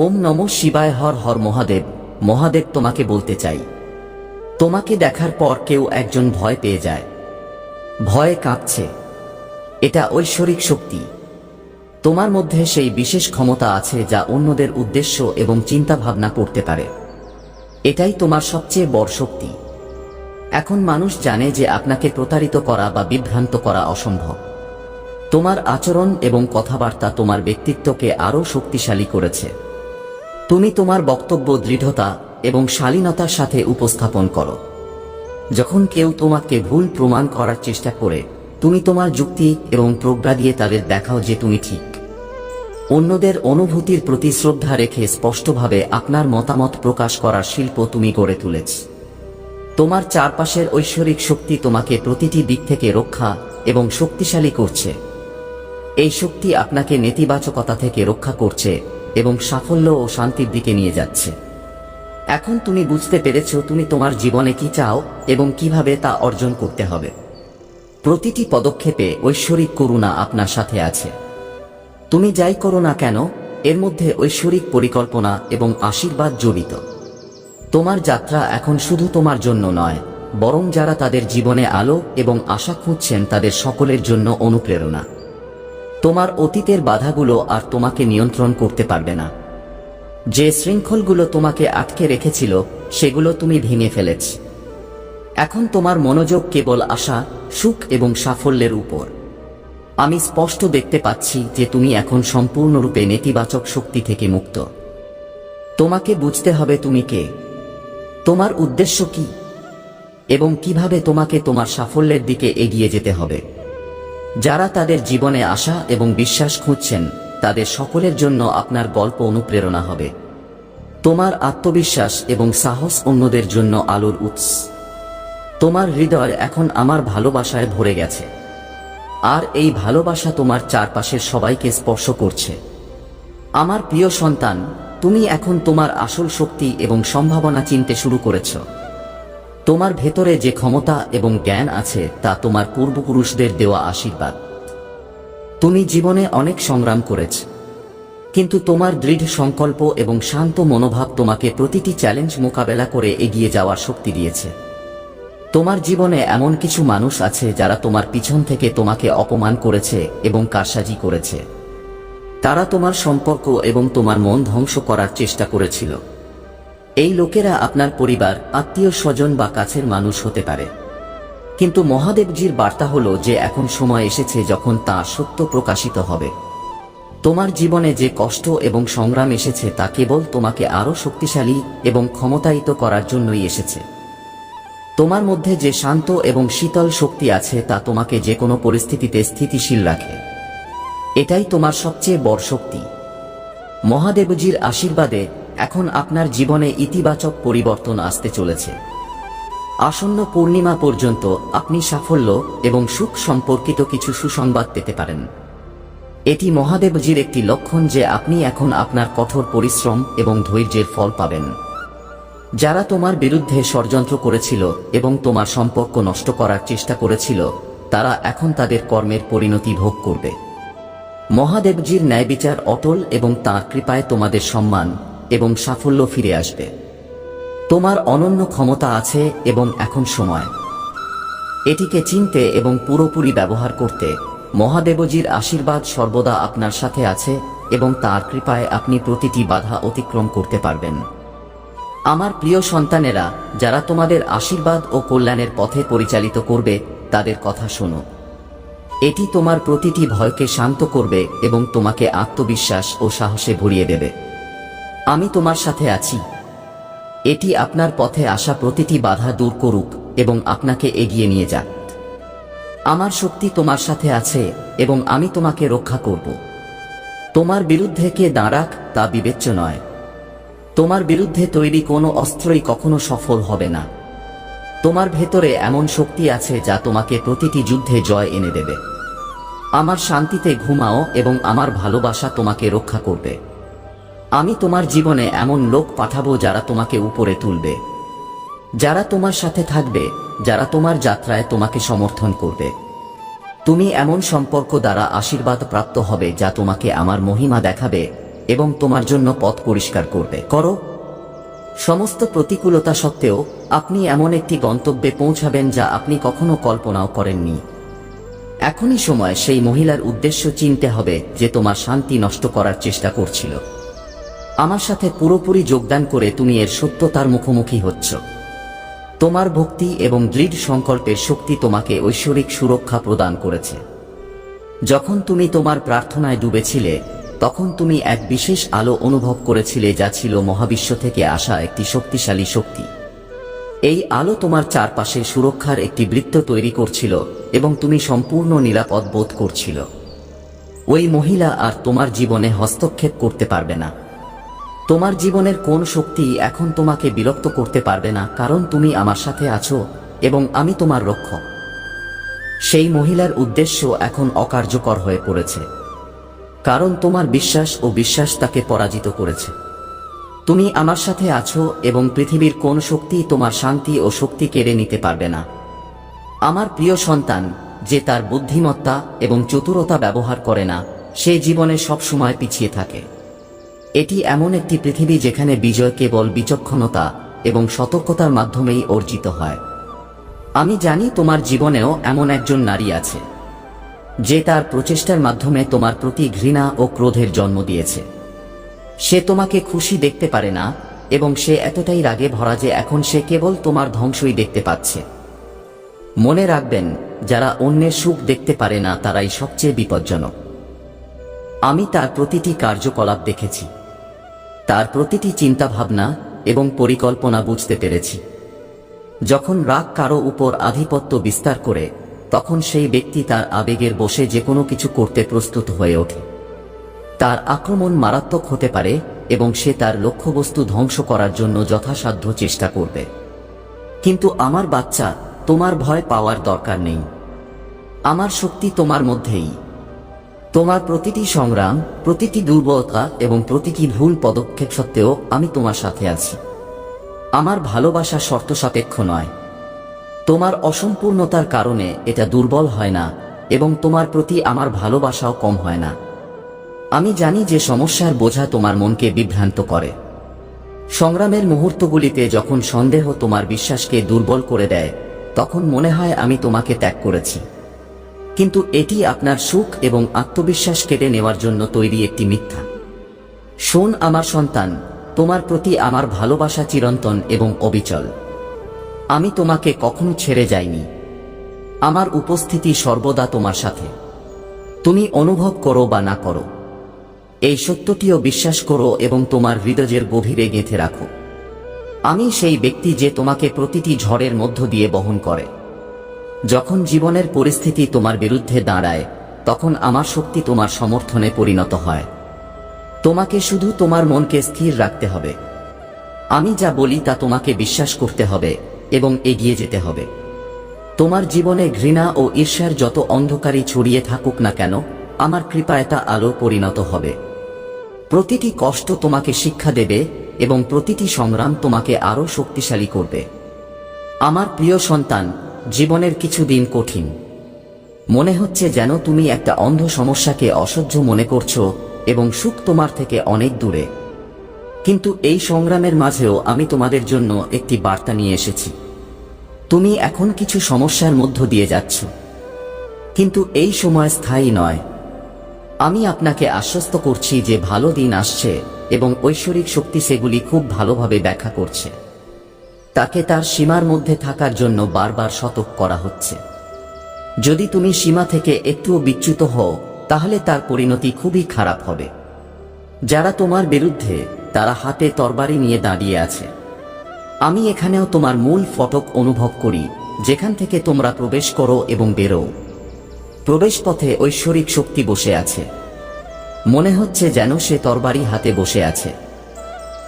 ওম নম শিবায় হর হর মহাদেব মহাদেব তোমাকে বলতে চাই। তোমাকে দেখার পর কেউ একজন ভয় পেয়ে যায়। ভয়ে কাঁপছে। এটা ঐশ্বরিক শক্তি। তোমার মধ্যে সেই বিশেষ ক্ষমতা আছে যা অন্যদের উদ্দেশ্য এবং চিন্তা ভাবনা করতে পারে। এটাই তোমার সবচেয়ে বড় শক্তি। এখন মানুষ জানে যে আপনাকে প্রতারিত করা বা বিভ্রান্ত করা অসম্ভব। তোমার আচরণ এবং কথাবার্তা তোমার ব্যক্তিত্বকে আরও শক্তিশালী করেছে। তুমি তোমার বক্তব্য দৃঢ়তা এবং শালীনতার সাথে উপস্থাপন করো। যখন কেউ তোমাকে ভুল প্রমাণ করার চেষ্টা করে, তুমি তোমার যুক্তি এবং প্রজ্ঞা দিয়ে তাদের দেখাও যে তুমি ঠিক। অন্যদের অনুভূতির প্রতি শ্রদ্ধা রেখে স্পষ্টভাবে আপনার মতামত প্রকাশ করার শিল্প তুমি গড়ে তুলেছ। তোমার চারপাশের ঐশ্বরিক শক্তি তোমাকে প্রতিটি দিক থেকে রক্ষা এবং শক্তিশালী করছে। এই শক্তি আপনাকে নেতিবাচকতা থেকে রক্ষা করছে এবং সাফল্য ও শান্তির দিকে নিয়ে যাচ্ছে। এখন তুমি বুঝতে পেরেছ তুমি তোমার জীবনে কি চাও এবং কীভাবে তা অর্জন করতে হবে। প্রতিটি পদক্ষেপে ঐশ্বরিক করুণা আপনার সাথে আছে। তুমি যাই করো না কেন, এর মধ্যে ঐশ্বরিক পরিকল্পনা এবং আশীর্বাদ জড়িত। তোমার যাত্রা এখন শুধু তোমার জন্য নয়, বরং যারা তাদের জীবনে আলো এবং আশা খুঁজছেন তাদের সকলের জন্য অনুপ্রেরণা। তোমার অতীতের বাধাগুলো আর তোমাকে নিয়ন্ত্রণ করতে পারবে না। যে শৃঙ্খলগুলো তোমাকে আটকে রেখেছিল, সেগুলো তুমি ভেঙে ফেলেছ। এখন তোমার মনোযোগ কেবল আশা, সুখ এবং সাফল্যের উপর। আমি স্পষ্ট দেখতে পাচ্ছি যে তুমি এখন সম্পূর্ণরূপে নেতিবাচক শক্তি থেকে মুক্ত। তোমাকে বুঝতে হবে তুমি কে। তোমার উদ্দেশ্য কি? এবং কীভাবে তোমাকে তোমার সাফল্যের দিকে এগিয়ে যেতে হবে? যারা তাদের জীবনে আশা এবং বিশ্বাস খুঁজছেন, তাদের সকলের জন্য আপনার গল্প অনুপ্রেরণা হবে। তোমার আত্মবিশ্বাস এবং সাহস অন্যদের জন্য আলোর উৎস। তোমার হৃদয় এখন আমার ভালোবাসায় ভরে গেছে। আর এই ভালোবাসা তোমার চারপাশের সবাইকে স্পর্শ করছে। আমার প্রিয় সন্তান, তুমি এখন তোমার আসল শক্তি এবং সম্ভাবনা চিনতে শুরু করেছ। তোমার ভেতরে যে ক্ষমতা এবং জ্ঞান আছে, তা তোমার পূর্বপুরুষদের দেওয়া আশীর্বাদ। তুমি জীবনে অনেক সংগ্রাম করেছ, কিন্তু তোমার দৃঢ় সংকল্প এবং শান্ত মনোভাব তোমাকে প্রতিটি চ্যালেঞ্জ মোকাবেলা করে এগিয়ে যাওয়ার শক্তি দিয়েছে। তোমার জীবনে এমন কিছু মানুষ আছে যারা তোমার পিছন থেকে তোমাকে অপমান করেছে এবং কারসাজি করেছে। তারা তোমার সম্পর্ক এবং তোমার মন ধ্বংস করার চেষ্টা করেছিল। এই লোকেরা আপনার পরিবার, আত্মীয় স্বজন বা কাছের মানুষ হতে পারে। কিন্তু মহাদেবজির বার্তা হলো যে এখন সময় এসেছে যখন তা সত্য প্রকাশিত হবে। তোমার জীবনে যে কষ্ট এবং সংগ্রাম এসেছে তা কেবল তোমাকে আরও শক্তিশালী এবং ক্ষমতায়িত করার জন্যই এসেছে। তোমার মধ্যে যে শান্ত এবং শীতল শক্তি আছে তা তোমাকে যে কোনো পরিস্থিতিতে স্থিতিশীল রাখে। এটাই তোমার সবচেয়ে বড় শক্তি। মহাদেবজির আশীর্বাদে এখন আপনার জীবনে ইতিবাচক পরিবর্তন আসতে চলেছে। আসন্ন পূর্ণিমা পর্যন্ত আপনি সাফল্য এবং সুখ সম্পর্কিত কিছু সুসংবাদ পেতে পারেন। এটি মহাদেবজির একটি লক্ষণ যে আপনি এখন আপনার কঠোর পরিশ্রম এবং ধৈর্যের ফল পাবেন। যারা তোমার বিরুদ্ধে ষড়যন্ত্র করেছিল এবং তোমার সম্পর্ক নষ্ট করার চেষ্টা করেছিল, তারা এখন তাদের কর্মের পরিণতি ভোগ করবে। মহাদেবজির ন্যায় বিচার অটল এবং তাঁর কৃপায় তোমাদের সম্মান এবং সাফল্য ফিরে আসবে। তোমার অনন্য ক্ষমতা আছে এবং এখন সময়। এটিকে চিনতে এবং পুরোপুরি ব্যবহার করতে মহাদেবজির আশীর্বাদ সর্বদা আপনার সাথে আছে এবং তার কৃপায় আপনি প্রতিটি বাধা অতিক্রম করতে পারবেন। আমার প্রিয় সন্তানেরা, যারা তোমাদের আশীর্বাদ ও কল্যাণের পথে পরিচালিত করবে, তাদের কথা শোনো। এটি তোমার প্রতিটি ভয়কে শান্ত করবে এবং তোমাকে আত্মবিশ্বাস ও সাহসে ভরিয়ে দেবে। আমি তোমার সাথে আছি। এটি আপনার পথে আসা প্রতিটি বাধা দূর করুক এবং আপনাকে এগিয়ে নিয়ে যাক। আমার শক্তি তোমার সাথে আছে এবং আমি তোমাকে রক্ষা করব। তোমার বিরুদ্ধে কে দাঁড়াক তা বিবেচ্য নয়। তোমার বিরুদ্ধে তৈরি কোনো অস্ত্রই কখনো সফল হবে না। তোমার ভেতরে এমন শক্তি আছে যা তোমাকে প্রতিটি যুদ্ধে জয় এনে দেবে। আমার শান্তিতে ঘুমাও এবং আমার ভালোবাসা তোমাকে রক্ষা করবে। আমি তোমার জীবনে এমন লোক পাঠাবো যারা তোমাকে উপরে তুলবে। যারা তোমার সাথে থাকবে, যারা তোমার যাত্রায় তোমাকে সমর্থন করবে। তুমি এমন সম্পর্ক দ্বারা আশীর্বাদ প্রাপ্ত হবে যা তোমাকে আমার মহিমা দেখাবে এবং তোমার জন্য পথ পরিষ্কার করবে। করো। সমস্ত প্রতিকূলতা সত্ত্বেও আপনি এমন একটি গন্তব্যে পৌঁছাবেন যা আপনি কখনো কল্পনাও করেননি। এখনই সময় সেই মহিলার উদ্দেশ্য চিনতে হবে যে তোমার শান্তি নষ্ট করার চেষ্টা করছিল। আমার সাথে পুরোপুরি যোগদান করে তুমি এর সত্যতার মুখোমুখি হচ্ছ। তোমার ভক্তি এবং দৃঢ় সংকল্পের শক্তি তোমাকে ঐশ্বরিক সুরক্ষা প্রদান করেছে। যখন তুমি তোমার প্রার্থনায় ডুবেছিলে, তখন তুমি এক বিশেষ আলো অনুভব করেছিলে যা ছিল মহাবিশ্ব থেকে আসা একটি শক্তিশালী শক্তি। এই আলো তোমার চারপাশে সুরক্ষার একটি বৃত্ত তৈরি করছিল এবং তুমি সম্পূর্ণ নিরাপদ বোধ করছিল। ওই মহিলা আর তোমার জীবনে হস্তক্ষেপ করতে পারবে না। তোমার জীবনের কোন শক্তি এখন তোমাকে বিরক্ত করতে পারবে না, কারণ তুমি আমার সাথে আছো এবং আমি তোমার রক্ষক। সেই মহিলার উদ্দেশ্য এখন অকার্যকর হয়ে পড়েছে, কারণ তোমার বিশ্বাস ও বিশ্বাস তাকে পরাজিত করেছে। তুমি আমার সাথে আছো এবং পৃথিবীর কোন শক্তি তোমার শান্তি ও শক্তি কেড়ে নিতে পারবে না। আমার প্রিয় সন্তান, যে তার বুদ্ধিমত্তা এবং চতুরতা ব্যবহার করে না, সে জীবনে সবসময় পিছিয়ে থাকে। এটি এমন একটি পৃথিবী যেখানে বিজয় কেবল বিচক্ষণতা এবং সতর্কতার মাধ্যমেই অর্জিত হয়। আমি জানি তোমার জীবনেও এমন একজন নারী আছে, যে তার প্রচেষ্টার মাধ্যমে তোমার প্রতি ঘৃণা ও ক্রোধের জন্ম দিয়েছে। সে তোমাকে খুশি দেখতে পারে না এবং সে এতটাই রাগে ভরা যে এখন সে কেবল তোমার ধ্বংসই দেখতে পাচ্ছে। মনে রাখবেন, যারা অন্যের সুখ দেখতে পারে না তারাই সবচেয়ে বিপজ্জনক। আমি তার প্রতিটি কার্যকলাপ দেখেছি। তার প্রতিটি চিন্তাভাবনা এবং পরিকল্পনা বুঝতে পেরেছি। যখন রাগ কারও উপর আধিপত্য বিস্তার করে, তখন সেই ব্যক্তি তার আবেগের বসে যে কোনো কিছু করতে প্রস্তুত হয়ে ওঠে। তার আক্রমণ মারাত্মক হতে পারে এবং সে তার লক্ষ্যবস্তু ধ্বংস করার জন্য যথাসাধ্য চেষ্টা করবে। কিন্তু আমার বাচ্চা, তোমার ভয় পাওয়ার দরকার নেই। আমার শক্তি তোমার মধ্যেই। তোমার প্রতিটি সংগ্রাম, প্রতিটি দুর্বলতা এবং প্রতিটি ভুল পদক্ষেপ সত্ত্বেও আমি তোমার সাথে আছি। আমার ভালোবাসা শর্ত সাপেক্ষ নয়। তোমার অসম্পূর্ণতার কারণে এটা দুর্বল হয় না এবং তোমার প্রতি আমার ভালোবাসাও কম হয় না। আমি জানি যে সমস্যার বোঝা তোমার মনকে বিভ্রান্ত করে। সংগ্রামের মুহূর্তগুলিতে যখন সন্দেহ তোমার বিশ্বাসকে দুর্বল করে দেয়, তখন মনে হয় আমি তোমাকে ত্যাগ করেছি। কিন্তু এটি আপনার সুখ এবং আত্মবিশ্বাস কেটে নেওয়ার জন্য তৈরি একটি মিথ্যা। শোন আমার সন্তান, তোমার প্রতি আমার ভালোবাসা চিরন্তন এবং অবিচল। আমি তোমাকে কখনো ছেড়ে যাইনি। আমার উপস্থিতি সর্বদা তোমার সাথে। তুমি অনুভব করো বা না করো। এই সত্যটিও বিশ্বাস করো এবং তোমার হৃদয়ের গভীরে গেঁথে রাখো। আমি সেই ব্যক্তি যে তোমাকে প্রতিটি ঝড়ের মধ্য দিয়ে বহন করে। যখন জীবনের পরিস্থিতি তোমার বিরুদ্ধে দাঁড়ায়, তখন আমার শক্তি তোমার সমর্থনে পরিণত হয়। তোমাকে শুধু তোমার মনকে স্থির রাখতে হবে। আমি যা বলি তা তোমাকে বিশ্বাস করতে হবে এবং এগিয়ে যেতে হবে। তোমার জীবনে ঘৃণা ও ঈর্ষার যত অন্ধকারই ছড়িয়ে থাকুক না কেন, আমার কৃপায় তা আলো পরিণত হবে। প্রতিটি কষ্ট তোমাকে শিক্ষা দেবে এবং প্রতিটি সংগ্রাম তোমাকে আরও শক্তিশালী করবে। আমার প্রিয় সন্তান জীবনের কিছু দিন কঠিন। মনে হচ্ছে যেন তুমি একটা অন্ধ সমস্যাকে অসহ্য মনে করছ এবং সুখ তোমার থেকে অনেক দূরে। কিন্তু এই সংগ্রামের মাঝেও আমি তোমাদের জন্য একটি বার্তা নিয়ে এসেছি। তুমি এখন কিছু সমস্যার মধ্য দিয়ে যাচ্ছ। কিন্তু এই সময় স্থায়ী নয়। আমি আপনাকে আশ্বস্ত করছি যে ভালো দিন আসছে এবং ঐশ্বরিক শক্তি সেগুলি খুব ভালোভাবে ব্যাখ্যা করছে। তাকে তার সীমার মধ্যে থাকার জন্য বারবার সতর্ক করা হচ্ছে। যদি তুমি সীমা থেকে একটুও বিচ্যুত হও, তাহলে তার পরিণতি খুবই খারাপ হবে। যারা তোমার বিরুদ্ধে, তারা হাতে তরবারি নিয়ে দাঁড়িয়ে আছে। আমি এখানেও তোমার মূল ফটক অনুভব করি, যেখান থেকে তোমরা প্রবেশ করো এবং বেরো প্রবেশ পথে ঐশ্বরিক শক্তি বসে আছে। মনে হচ্ছে যেন সে তরবারি হাতে বসে আছে।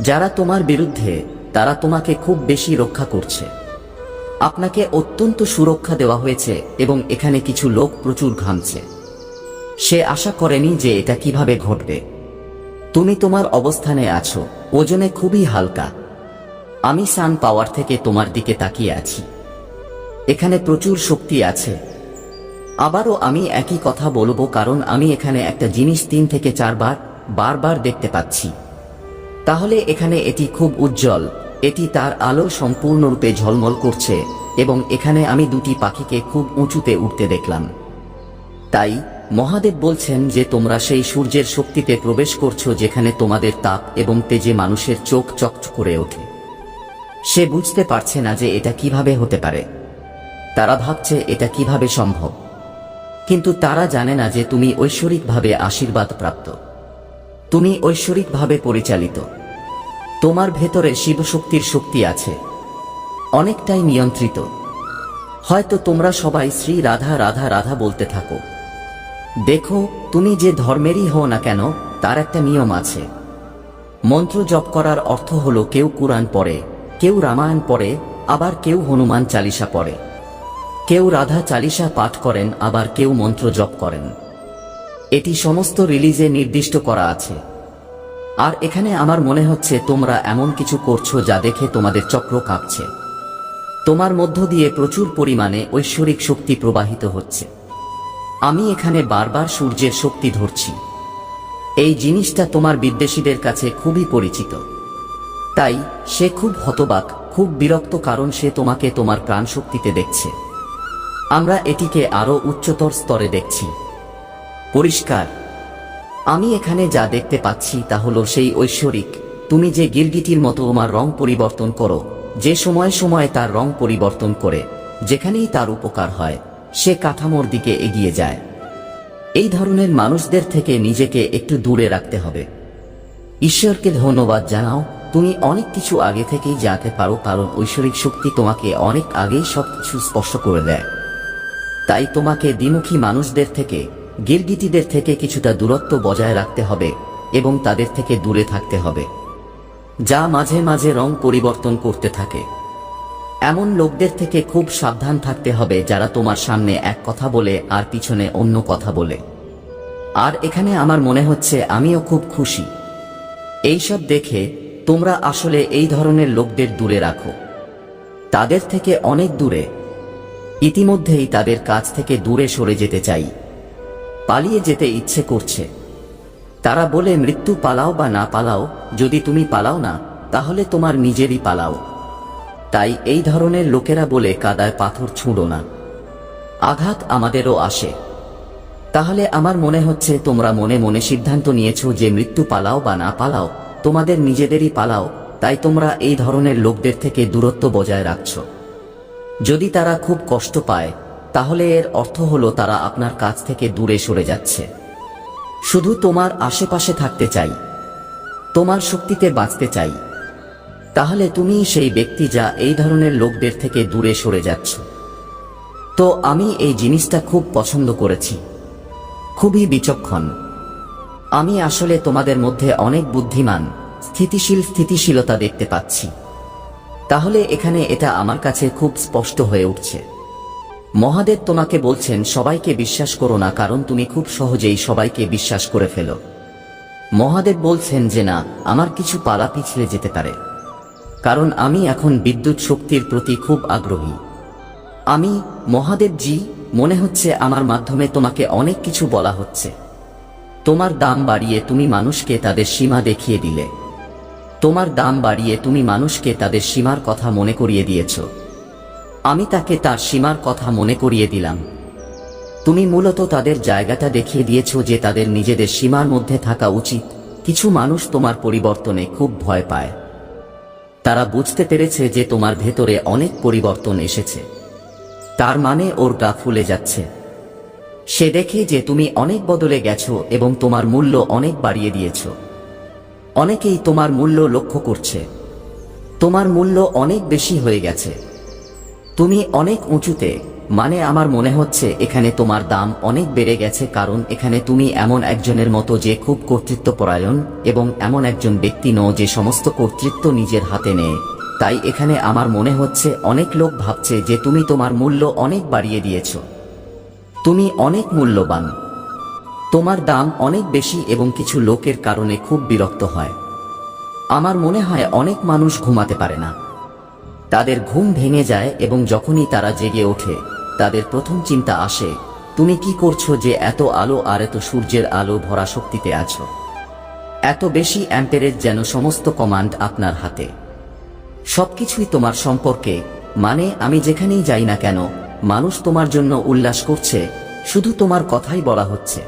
যারা তোমার বিরুদ্ধে তারা তোমাকে খুব বেশি রক্ষা করছে। আপনাকে অত্যন্ত সুরক্ষা দেওয়া হয়েছে এবং এখানে কিছু লোক প্রচুর ঘামছে। সে আশা করেনি যে এটা কীভাবে ঘটবে। তুমি তোমার অবস্থানে আছো, ওজনে খুবই হালকা। আমি সান পাওয়ার থেকে তোমার দিকে তাকিয়ে আছি। এখানে প্রচুর শক্তি আছে। আবারও আমি একই কথা বলব কারণ আমি এখানে একটা জিনিস তিন থেকে চারবার, বারবার দেখতে পাচ্ছি। তাহলে এখানে এটি খুব উজ্জ্বল। এটি তার আলো সম্পূর্ণরূপে ঝলমল করছে, এবং এখানে আমি দুটি পাখিকে খুব উঁচুতে উঠতে দেখলাম। তাই মহাদেব বলছেন যে তোমরা সেই সূর্যের শক্তিতে প্রবেশ করছ যেখানে তোমাদের তাপ এবং তেজে মানুষের চোখ চকচক করে ওঠে। সে বুঝতে পারছে না যে এটা কীভাবে হতে পারে। তারা ভাবছে এটা কীভাবে সম্ভব। কিন্তু তারা জানে না যে তুমি ঐশ্বরিকভাবে আশীর্বাদ প্রাপ্ত তুমি ঐশ্বরিকভাবে পরিচালিত। তোমার ভেতরে শিবশক্তির শক্তি আছে। অনেকটাই নিয়ন্ত্রিত। হয়তো তোমরা সবাই শ্রী রাধা রাধা রাধা বলতে থাকো। দেখো, তুমি যে ধর্মেরই হও না কেন, তার একটা নিয়ম আছে। মন্ত্র জপ করার অর্থ হলো কেউ কুরআন পড়ে, কেউ রামায়ণ পড়ে, আবার কেউ হনুমান চালিসা পড়ে। কেউ রাধা চালিসা পাঠ করেন, আবার কেউ মন্ত্র জপ করেন। এটি সমস্ত রিলিজে নির্দিষ্ট করা আছে। আর এখানে আমার মনে হচ্ছে তোমরা এমন কিছু করছ যা দেখে তোমাদের চক্র কাঁপছে। তোমার মধ্য দিয়ে প্রচুর পরিমাণে ঐশ্বরিক শক্তি প্রবাহিত হচ্ছে। আমি এখানে বারবার সূর্যের শক্তি ধরছি। এই জিনিসটা তোমার বিদ্বেষীদের কাছে খুবই পরিচিত। তাই সে খুব হতবাক, খুব বিরক্ত কারণ সে তোমাকে তোমার প্রাণ শক্তিতে দেখছে। আমরা এটিকে আরও উচ্চতর স্তরে দেখছি। পরিষ্কার। আমি এখানে যা দেখতে পাচ্ছি তা হলো সেই ঐশ্বরিক। তুমি যে গিরগিটির মতো তোমার রং পরিবর্তন করো, যে সময়ে সময়ে তার রং পরিবর্তন করে, যেখানেই তার উপকার হয়, সে কাঠামোর দিকে এগিয়ে যায়। এই ধরনের মানুষদের থেকে নিজেকে একটু দূরে রাখতে হবে। ঈশ্বরকে ধন্যবাদ জানাও, তুমি অনেক কিছু আগে থেকেই জানতে পারো কারণ ঐশ্বরিক শক্তি তোমাকে অনেক আগেই সবকিছু স্পর্শ করে দেয়। তাই তোমাকে দ্বিমুখী মানুষদের থেকে গিরগিটিদের থেকে কিছুটা দূরত্ব বজায় রাখতে হবে এবং তাদের থেকে দূরে থাকতে হবে, যা মাঝে মাঝে রং পরিবর্তন করতে থাকে। এমন লোকদের থেকে খুব সাবধান থাকতে হবে যারা তোমার সামনে এক কথা বলে আর পিছনে অন্য কথা বলে। আর এখানে আমার মনে হচ্ছে আমিও খুব খুশি। এইসব দেখে তোমরা আসলে এই ধরনের লোকদের দূরে রাখো। তাদের থেকে অনেক দূরে। ইতিমধ্যেই তাদের কাছ থেকে দূরে সরে যেতে চাই। পালিয়ে যেতে ইচ্ছে করছে। তারা বলে, মৃত্যু পালাও বা না পালাও, যদি তুমি পালাও না, তাহলে তোমার নিজেরই পালাও। তাই এই ধরনের লোকেরা বলে, কাদায় পাথর ছুঁড়ো না। আঘাত আমাদেরও আসে। তাহলে আমার মনে হচ্ছে, তোমরা মনে মনে সিদ্ধান্ত নিয়েছো যে মৃত্যু পালাও বা না পালাও, তোমাদের নিজেদেরই পালাও, তাই তোমরা এই ধরনের লোকদের থেকে দূরত্ব বজায় রাখছ। যদি তারা খুব কষ্ট পায় তাহলে এর অর্থ হলো তারা আপনার কাছ থেকে দূরে সরে যাচ্ছে। শুধু তোমার আশেপাশে থাকতে চাই। তোমার শক্তিতে বাঁচতে চাই। তাহলে তুমি সেই ব্যক্তি যা এই ধরনের লোকদের থেকে দূরে সরে যাচ্ছ। তো আমি এই জিনিসটা খুব পছন্দ করেছি। খুবই বিচক্ষণ। আমি আসলে তোমাদের মধ্যে অনেক বুদ্ধিমান, স্থিতিশীল স্থিতিশীলতা দেখতে পাচ্ছি। তাহলে এখানে এটা আমার কাছে খুব স্পষ্ট হয়ে উঠছে। মহাদেব তোমাকে বলছেন, সবাইকে বিশ্বাস করো না, কারণ তুমি খুব সহজেই সবাইকে বিশ্বাস করে ফেলো। মহাদেব বলছেন যে না, আমার কিছু পালা পিছলে যেতে পারে। কারণ আমি এখন বিদ্যুৎ শক্তির প্রতি খুব আগ্রহী। আমি, মহাদেবজি, মনে হচ্ছে আমার মাধ্যমে তোমাকে অনেক কিছু বলা হচ্ছে। তোমার দাম বাড়িয়ে তুমি মানুষকে তাদের সীমা দেখিয়ে দিলে। তোমার দাম বাড়িয়ে তুমি মানুষকে তাদের সীমার কথা মনে করিয়ে দিয়েছ। আমি তাকে তার সীমার কথা মনে করিয়ে দিলাম। তুমি মূলত তাদের জায়গাটা দেখিয়ে দিয়েছ যে তাদের নিজেদের সীমার মধ্যে থাকা উচিত। কিছু মানুষ তোমার পরিবর্তনে খুব ভয় পায়। তারা বুঝতে পেরেছে যে তোমার ভেতরে অনেক পরিবর্তন এসেছে। তার মানে ওর গা ফুলে যাচ্ছে। সে দেখে যে তুমি অনেক বদলে গেছো এবং তোমার মূল্য অনেক বাড়িয়ে দিয়েছ। অনেকেই তোমার মূল্য লক্ষ্য করছে। তোমার মূল্য অনেক বেশি হয়ে গেছে। তুমি অনেক উঁচুতে মানে আমার মনে হচ্ছে এখানে তোমার দাম অনেক বেড়ে গেছে কারণ এখানে তুমি এমন একজনের মতো যে খুব কর্তৃত্বপরায়ণ এবং এমন একজন ব্যক্তি নও যে সমস্ত কর্তৃত্ব নিজের হাতে নেয়। তাই এখানে আমার মনে হচ্ছে অনেক লোক ভাবছে যে তুমি তোমার মূল্য অনেক বাড়িয়ে দিয়েছ। তুমি অনেক মূল্যবান। তোমার দাম অনেক বেশি এবং কিছু লোকের কারণে খুব বিরক্ত হয়। আমার মনে হয় অনেক মানুষ ঘুমাতে পারে না। তাদের ঘুম ভেঙে যায় এবং যখনই তারা জেগে ওঠে, তাদের প্রথম চিন্তা আসে, তুমি কি করছ যে এত আলো আর এত সূর্যের আলো ভরা শক্তিতে আছো? এত বেশি অ্যাম্পেরেজ যেন সমস্ত কমান্ড আপনার হাতে। সবকিছুই তোমার সম্পর্কে মানে আমি যেখানেই যাই না কেন, মানুষ তোমার জন্য উল্লাস করছে, শুধু তোমার কথাই বলা হচ্ছে।